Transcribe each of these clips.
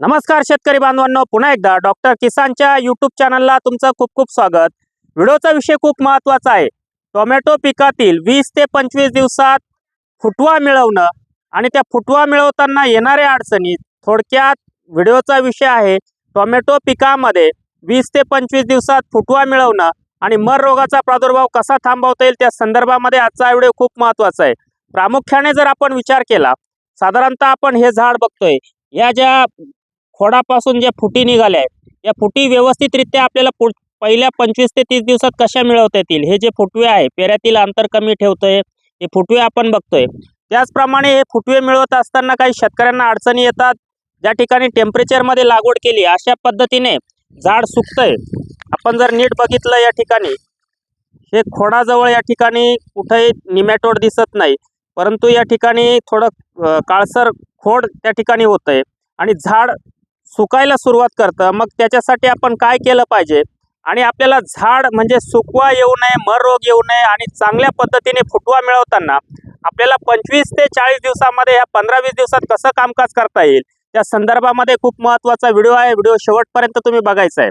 नमस्कार शेतकरी बांधवांनो पुन्हा एकदा डॉक्टर किसानच्या यूट्यूब चॅनलला तुमचं खूप खूप स्वागत. व्हिडिओचा विषय खूप महत्त्वाचा आहे. टोमॅटो पिकातील वीस ते पंचवीस दिवसात फुटवा मिळवणं आणि त्या फुटवा मिळवताना येणाऱ्या अडचणी थोडक्यात व्हिडिओचा विषय आहे. टोमॅटो पिकामध्ये वीस ते पंचवीस दिवसात फुटवा मिळवणं आणि मर रोगाचा प्रादुर्भाव कसा थांबवता येईल त्या संदर्भामध्ये आजचा व्हिडिओ खूप महत्त्वाचा आहे. प्रामुख्याने जर आपण विचार केला साधारणतः आपण हे झाड बघतोय. या ज्या खोडापासून ज्या फुटी निघाल्या आहेत या फुटी व्यवस्थितरित्या आपल्याला पुढ पहिल्या पंचवीस ते तीस दिवसात कशा मिळवता येतील? हे जे फुटवे आहे पेऱ्यातील अंतर कमी ठेवतोय हे फुटवे आपण बघतोय. त्याचप्रमाणे हे फुटवे मिळवत असताना काही शेतकऱ्यांना अडचणी येतात ज्या ठिकाणी टेम्परेचरमध्ये लागवड केली अशा पद्धतीने झाड सुकतंय. आपण जर नीट बघितलं या ठिकाणी हे खोडाजवळ या ठिकाणी कुठेही निमॅटोड दिसत नाही परंतु या ठिकाणी थोडं काळसर खोड त्या ठिकाणी होतंय. आणि झाड सुकायला सुरुवात करतं. मग त्याच्यासाठी आपण काय केलं पाहिजे? आणि आपल्याला झाड म्हणजे सुकवा येऊ नये मर रोग येऊ नये आणि चांगल्या पद्धतीने फुटवा मिळवताना आपल्याला पंचवीस ते चाळीस दिवसामध्ये ह्या पंधरा वीस दिवसात कसं कामकाज करता येईल? त्या संदर्भामध्ये खूप महत्त्वाचा व्हिडिओ आहे. व्हिडिओ शेवटपर्यंत तुम्ही बघायचा आहे.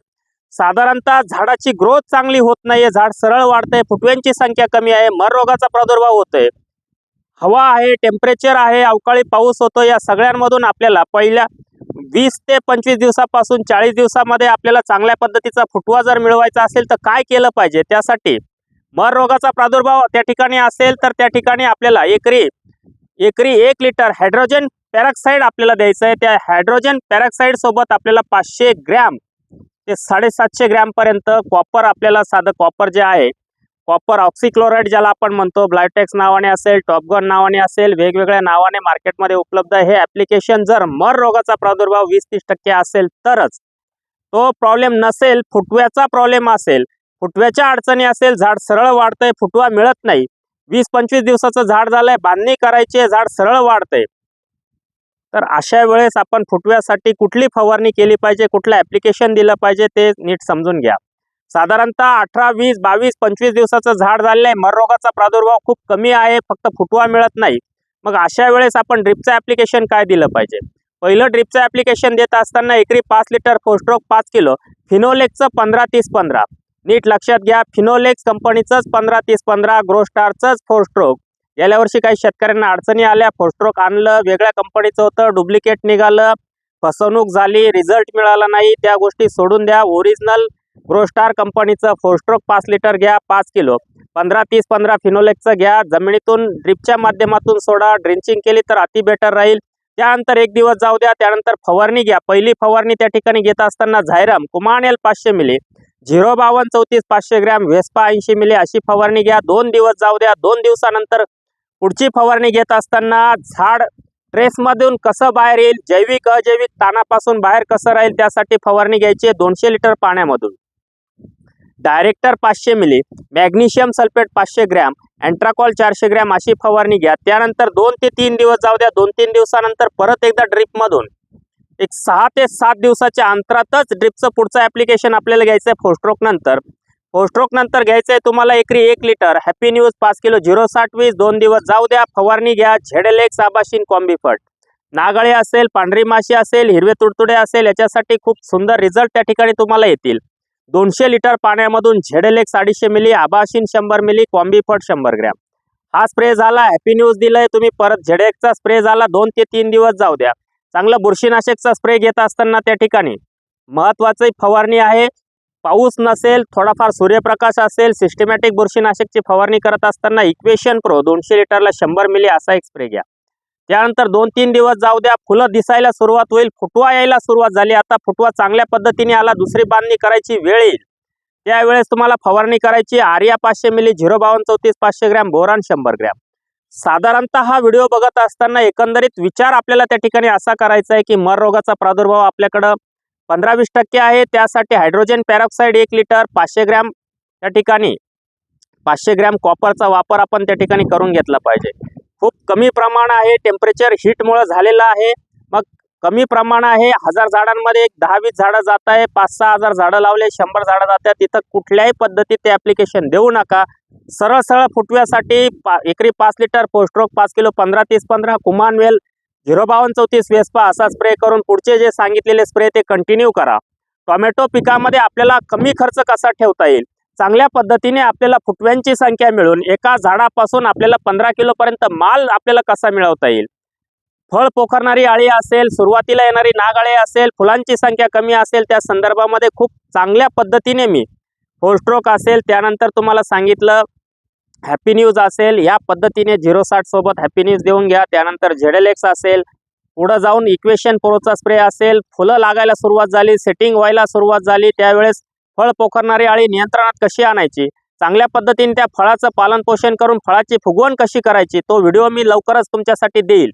साधारणतः झाडाची ग्रोथ चांगली होत नाहीये झाड सरळ वाढतंय. फुटव्यांची संख्या कमी आहे. मर रोगाचा प्रादुर्भाव होतोय. हवा आहे टेम्परेचर आहे अवकाळी पाऊस होतो या सगळ्यांमधून आपल्याला पहिल्या वीस ते पंचवीस दिवसापासून चाळीस दिवसामध्ये आपल्याला चांगल्या पद्धतीचा फुटवा जर मिळवायचा असेल तर काय केलं पाहिजे? त्यासाठी मर रोगाचा प्रादुर्भाव त्या ठिकाणी असेल तर त्या ठिकाणी आपल्याला एकरी एकरी एक लिटर हायड्रोजन पॅरॉक्साईड आपल्याला द्यायचं आहे. त्या हायड्रोजन पॅरॉक्साईड सोबत आपल्याला पाचशे ग्रॅम ते साडेसातशे ग्रॅमपर्यंत कॉपर आपल्याला साधं कॉपर जे आहे कॉपर ऑक्सिक्लोराईड ज्याला आपण म्हणतो ब्लायटेक्स नावाने असेल टॉपगन नावाने असेल वेगवेगळ्या नावाने मार्केटमध्ये उपलब्ध आहे. हे ॲप्लिकेशन जर मर रोगाचा प्रादुर्भाव वीस तीस टक्के असेल तरच. तो प्रॉब्लेम नसेल फुटव्याचा प्रॉब्लेम असेल फुटव्याच्या अडचणी असेल झाड सरळ वाढतंय फुटवा मिळत नाही. वीस पंचवीस दिवसाचं झाड झालंय बांधणी करायची झाड सरळ वाढतंय. तर अशा वेळेस आपण फुटव्यासाठी कुठली फवारणी केली पाहिजे कुठलं ॲप्लिकेशन दिलं पाहिजे ते नीट समजून घ्या. साधारणतः अठरा वीस बावीस पंचवीस दिवसाचं झाड झालेलं आहे. मररोगाचा प्रादुर्भाव खूप कमी आहे फक्त फुटवा मिळत नाही. मग अशा वेळेस आपण ड्रिपचं ॲप्लिकेशन काय दिलं पाहिजे? पहिलं ड्रिपचं ॲप्लिकेशन देत असताना एकरी पाच लिटर फोस्ट्रोक पाच किलो फिनोलेक्सचं पंधरा तीस पंधरा. नीट लक्षात घ्या फिनोलेक्स कंपनीचंच पंधरा तीस पंधरा ग्रोस्टारचंच फोस्ट्रोक गेल्या वर्षी काही शेतकऱ्यांना अडचणी आल्या फोस्ट्रोक आणलं वेगळ्या कंपनीचं होतं डुप्लिकेट निघालं फसवणूक झाली रिझल्ट मिळाला नाही त्या गोष्टी सोडून द्या ओरिजिनल प्रोस्टार कंपनीचं फोस्ट्रोक पाच लिटर घ्या पाच किलो पंधरा तीस पंधरा फिनोलेक्सचं घ्या. जमिनीतून ड्रिपच्या माध्यमातून सोडा. ड्रिंचिंग केली तर अति बेटर राहील. त्यानंतर एक दिवस जाऊ द्या. त्यानंतर फवारणी घ्या. पहिली फवारणी त्या ठिकाणी घेत असताना झायराम कुमान एल पाचशे मिली. झिरो बावन्न चौतीस पाचशे ग्रॅम व्हेस्पा ऐंशी मिली. अशी फवारणी घ्या. दोन दिवस जाऊ द्या. दोन दिवसानंतर पुढची फवारणी घेत असताना झाड ट्रेसमधून कसं बाहेर येईल? जैविक अजैविक ताणापासून बाहेर कसं राहील? त्यासाठी फवारणी घ्यायची दोनशे लिटर पाण्यामधून. डायरेक्टर पाचशे मिली मॅग्नेशियम सल्फेट पाचशे ग्रॅम अँट्राकॉल चारशे ग्रॅम अशी फवारणी घ्या. त्यानंतर दोन ते तीन दिवस जाऊ द्या. दोन तीन दिवसानंतर परत एकदा ड्रिपमधून एक सहा ते सात दिवसाच्या अंतरातच ड्रिपचं पुढचं ॲप्लिकेशन आपल्याला घ्यायचं आहे फोस्ट्रोक नंतर. फोस्ट्रोक नंतर घ्यायचं आहे तुम्हाला एकरी एक लिटर. हॅपी न्यूज पाच किलो झिरो साठ वीस दोन दिवस जाऊ द्या. फवारणी घ्या. झेडेलेक्स साबाशीन कॉम्बिफट नागळे असेल पांढरी माशी असेल हिरवे तुडतुडे असेल याच्यासाठी खूप सुंदर रिझल्ट त्या ठिकाणी तुम्हाला येतील. दोनशे लिटर पाण्यामधून झेडेलेक्स अडीचशे मिली आबाशीन शंभर मिली कॉम्बीफट शंभर ग्रॅम. हा स्प्रे झाला हॅपी न्यूज दिलाय तुम्ही परत झेडेक्सचा स्प्रे झाला दोन ते तीन दिवस जाऊ द्या. चांगलं बुरशीनाशकचा स्प्रे घेत असताना त्या ठिकाणी महत्वाची फवारणी आहे. पाऊस नसेल थोडाफार सूर्यप्रकाश असेल सिस्टमॅटिक बुरशीनाशकची फवारणी करत असताना इक्वेशन प्रो दोनशे लिटरला शंभर मिली असा एक स्प्रे घ्या. त्यानंतर दोन तीन दिवस जाऊ द्या. फुलं दिसायला सुरुवात होईल. फुटवा यायला सुरुवात झाली. आता फुटवा चांगल्या पद्धतीने आला. दुसरी बांधणी करायची वेळ येईल. त्यावेळेस तुम्हाला फवारणी करायची. आर्या पाचशे मिली झिरो बावन्न चौतीस पाचशे ग्रॅम बोरान शंभर ग्रॅम. साधारणतः हा व्हिडिओ बघत असताना एकंदरीत विचार आपल्याला त्या ठिकाणी असा करायचा आहे की मर रोगाचा प्रादुर्भाव आपल्याकडं पंधरा वीस टक्के आहे. त्यासाठी हायड्रोजन पॅरॉक्साईड एक लिटर पाचशे ग्रॅम त्या ठिकाणी पाचशे ग्रॅम कॉपरचा वापर आपण त्या ठिकाणी करून घेतला पाहिजे. खूप कमी प्रमाण आहे. टेम्परेचर हीटमुळं झालेलं आहे. मग कमी प्रमाण आहे. हजार झाडांमध्ये एक दहा वीस झाडं जात आहे. पाच सहा हजार झाडं लावले. शंभर झाडं जात आहेत. तिथं कुठल्याही पद्धतीत ते ॲप्लिकेशन देऊ नका. सरळ सरळ फुटव्यासाठी पा एकरी पाच लिटर पोस्ट्रोक पाच किलो पंधरा तीस पंधरा कुमानवेल झिरो बावन्न चौतीस वेस्पा असा स्प्रे करून पुढचे जे सांगितलेले स्प्रे ते कंटिन्यू करा. टोमॅटो पिकामध्ये आपल्याला कमी खर्च कसा ठेवता येईल? चांगल्या पद्धतीने आपल्याला फुटव्यांची संख्या मिळून एका झाडापासून आपल्याला पंधरा किलोपर्यंत माल आपल्याला कसा मिळवता येईल? फळ पोखरणारी आळी असेल सुरुवातीला येणारी नागाळे असेल फुलांची संख्या कमी असेल त्या संदर्भामध्ये खूप चांगल्या पद्धतीने मी फोलस्ट्रोक असेल त्यानंतर तुम्हाला सांगितलं हॅपी न्यूज असेल या पद्धतीने झिरो साठ सोबत हॅपी न्यूज देऊन घ्या त्यानंतर झेडेलेक्स असेल पुढं जाऊन इक्वेशन प्रोचा स्प्रे असेल फुलं लागायला सुरुवात झाली सेटिंग व्हायला सुरुवात झाली त्यावेळेस फळ पोखरणारी आळी नियंत्रणात कशी आणायची? चांगल्या पद्धतीने त्या फळाचं पालन पोषण करून फळाची फुगवण कशी करायची? तो व्हिडिओ मी लवकरच तुमच्यासाठी देईल.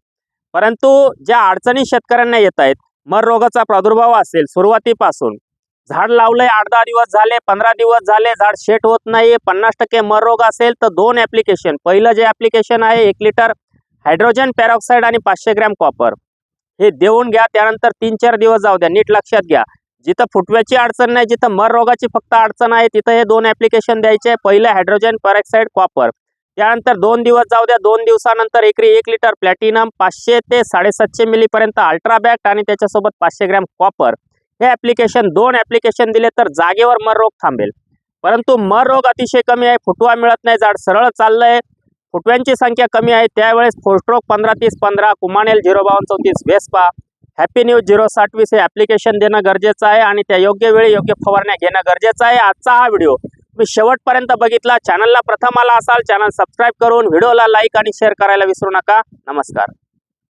परंतु ज्या अडचणी शेतकऱ्यांना येत आहेत मर रोगाचा प्रादुर्भाव असेल सुरुवातीपासून. झाड लावलंय आठ दहा दिवस झाले पंधरा दिवस झाले झाड शेट होत नाही पन्नास टक्के मर रोग असेल तर दोन ॲप्लिकेशन पहिलं जे ॲप्लिकेशन आहे एक लिटर हायड्रोजन पॅरॉक्साईड आणि पाचशे ग्रॅम कॉपर हे देऊन घ्या त्यानंतर तीन चार दिवस जाऊ द्या नीट लक्षात घ्या. जिथं फुटव्याची अडचण नाही जिथं मर रोगाची फक्त अडचण आहे तिथं हे दोन ॲप्लिकेशन द्यायचे आहे. पहिलं हायड्रोजन पॅरॉक्साईड कॉपर त्यानंतर दोन दिवस जाऊ द्या दोन दिवसानंतर एकरी एक लिटर प्लॅटिनम पाचशे ते साडेसातशे मिलीपर्यंत अल्ट्राबॅक्ट आणि त्याच्यासोबत पाचशे ग्रॅम कॉपर हे ॲप्लिकेशन दोन ॲप्लिकेशन दिले तर जागेवर मर रोग थांबेल. परंतु मर रोग अतिशय कमी आहे फुटवा मिळत नाही झाड सरळ चाललंय. फुटव्यांची संख्या कमी आहे त्यावेळेस फोस्ट्रोक पंधरा तीस पंधरा कुमानेल झिरो बावन्न चौतीस वेस्पा. हॅपी न्यूज झिरो साठवीस हे ॲप्लिकेशन देणं गरजेचं आहे आणि त्या योग्य वेळी योग्य फवारण्या घेणं गरजेचं आहे. आजचा हा व्हिडिओ तुम्ही शेवटपर्यंत बघितला. चॅनलला प्रथम आला असाल चॅनल सबस्क्राईब करून व्हिडिओला लाईक आणि शेअर करायला विसरू नका. नमस्कार.